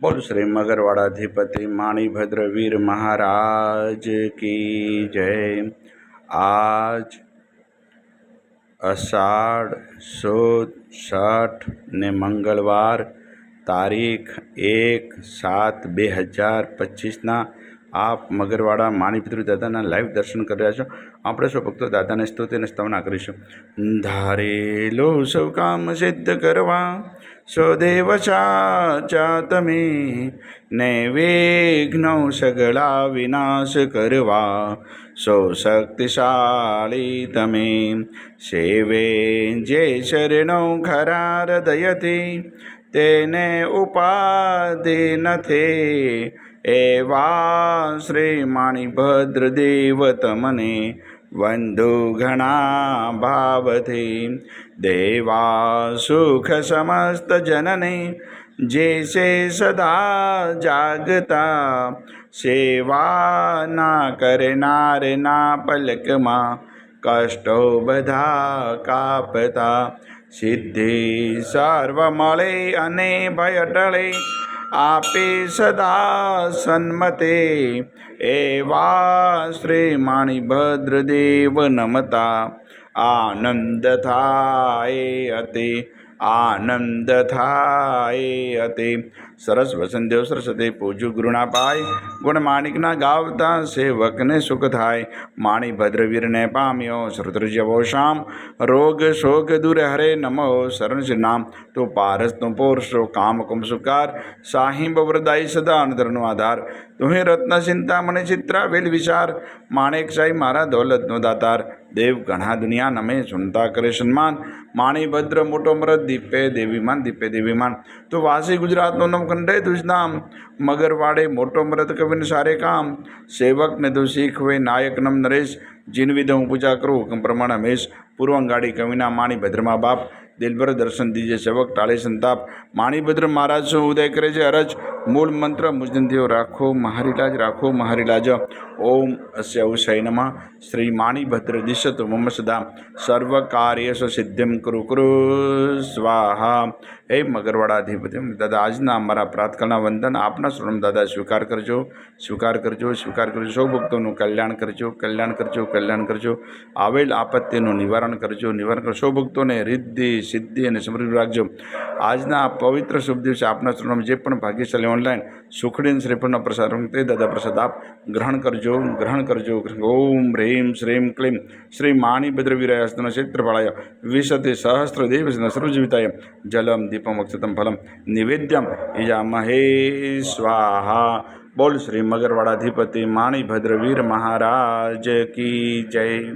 બોલ શ્રી મગરવાડાધિપતિ માણીભદ્ર વીર મહારાજ કી જય. આજ અષાઢ સુદ છઠ ને મંગળવાર તારીખ એક સાત બે હજાર પચીસના આપ મગરવાડા માણીભદ્ર દાદાના લાઈવ દર્શન કરી રહ્યા છો. આપણે સૌ ભક્તો દાદાને સ્તુતિને સ્તવના કરીશું. ધારેલો સૌ કામ સિદ્ધ કરવા. સ્વદેવ સાચા તમે ને વિઘ્નો સગળા વિનાશ કરવા સૌ શક્તિશાળી તમે સેવે જે શરણો ખરા હૃદયથી તેને ઉપાધિ નથી એવા શ્રી માણીભદ્ર દેવ તમને વંદુ ઘણા ભાવથી દેવા સુખ સમસ્ત જનને જે છે સદા જાગતા સેવા ના કરનાર ના પલકમાં કષ્ટો બધા કાપતા સિદ્ધિ સર્વ મળે અને ભય ટળે આપે સદા સન્મતે એવા શ્રી માણીભદ્ર દેવ નમતા આનંદ થાય અતિ આનંદ થાય અતિ. સરસ વસંતદેવ સરસ્વતી પૂજુ ગુરુના પાય ગુણ માણિકના ગાવતા સેવકને સુખ થાય. માણી ભદ્રવીરને પામ્યો. શ્રુતૃજવો શામ રોગ શોક દૂર હરે નમો. શરણ શ્રી નામ. તો પારસ. તું પોરશો કામ કુમ સુકાર. સાહિબ વરદાઈ સદા અનધરનો આધાર. તુહે રત્ન ચિંતા મને ચિત્રા વેલ વિચાર. માણેક સાઈ મારા દોલતનો દાતાર. દેવ ઘણા દુનિયા નમે સુનતા કરે સન્માન. માણીભદ્ર મોટો મરદ, દીપે દેવીમાન દીપે દેવીમાન તો વાસી ગુજરાતનો નમ કંઠે તુજનામ મગરવાડે મોટો મરદ કવિન સારે કામ. સેવકને તો શીખવે નાયક નમ નરેશ. જીન વિધ હું પૂજા કરું હુકમ પ્રમાણે હમેશ પૂર્વંગાડી કવિના માણી ભદ્રમાં બાપ, દિલભર દર્શન દીજે સેવક ટાળી સંતાપ માણીભદ્ર મહારાજ શું ઉદય કરે છે? અરજ. મૂળ મંત્ર મુજનદેવ રાખો મહારીલાજ રાખો મહારીલાજ. ઓમ અસ્ય ઉષય નમઃ. શ્રી માણીભદ્ર દિશતુ મમ સદા સર્વ કાર્યસ સિદ્ધિમ કુરુ કુરુ. સ્વાહા. હે મગરવાડાધિપતિ દાદા, આજના અમારા પ્રાતકાળના વંદન આપના સ્વરમ દાદા, સ્વીકાર કરજો. સ્વીકાર કરજો સ્વીકાર કરજો. સૌ ભક્તોનું કલ્યાણ કરજો કલ્યાણ કરજો કલ્યાણ કરજો. આવેલ આપત્તિનું નિવારણ કરજો નિવારણ કરજો સૌ ભક્તોને રિદ્ધિ, સિદ્ધિ અને સમૃદ્ધિ રાખજો. આજના આ પવિત્ર શુભ દિવસે આપના સ્વરમ જે પણ ભાગ્યશાળી ઓનલાઈન સુખડીન શ્રીફળનો પ્રસાદ તે દાદા પ્રસાદ આપ ગ્રહણ કરજો ગ્રહણ કરજો. ઓમ હ્રીમ શ્રીમ ક્લીમ. શ્રી માણીભદ્ર વીરાયસ્તન ક્ષેત્રફળાય વિશતે સહસ્ર દેવસન સૃજીવિતાય જલમ, દીપમ, અક્ષતમ, ફલમ. નિવેદ્યમ. ઈજામહે સ્વાહા. બોલ શ્રી મગરવાડાધિપતિ માણીભદ્ર વીર મહારાજ કી જય.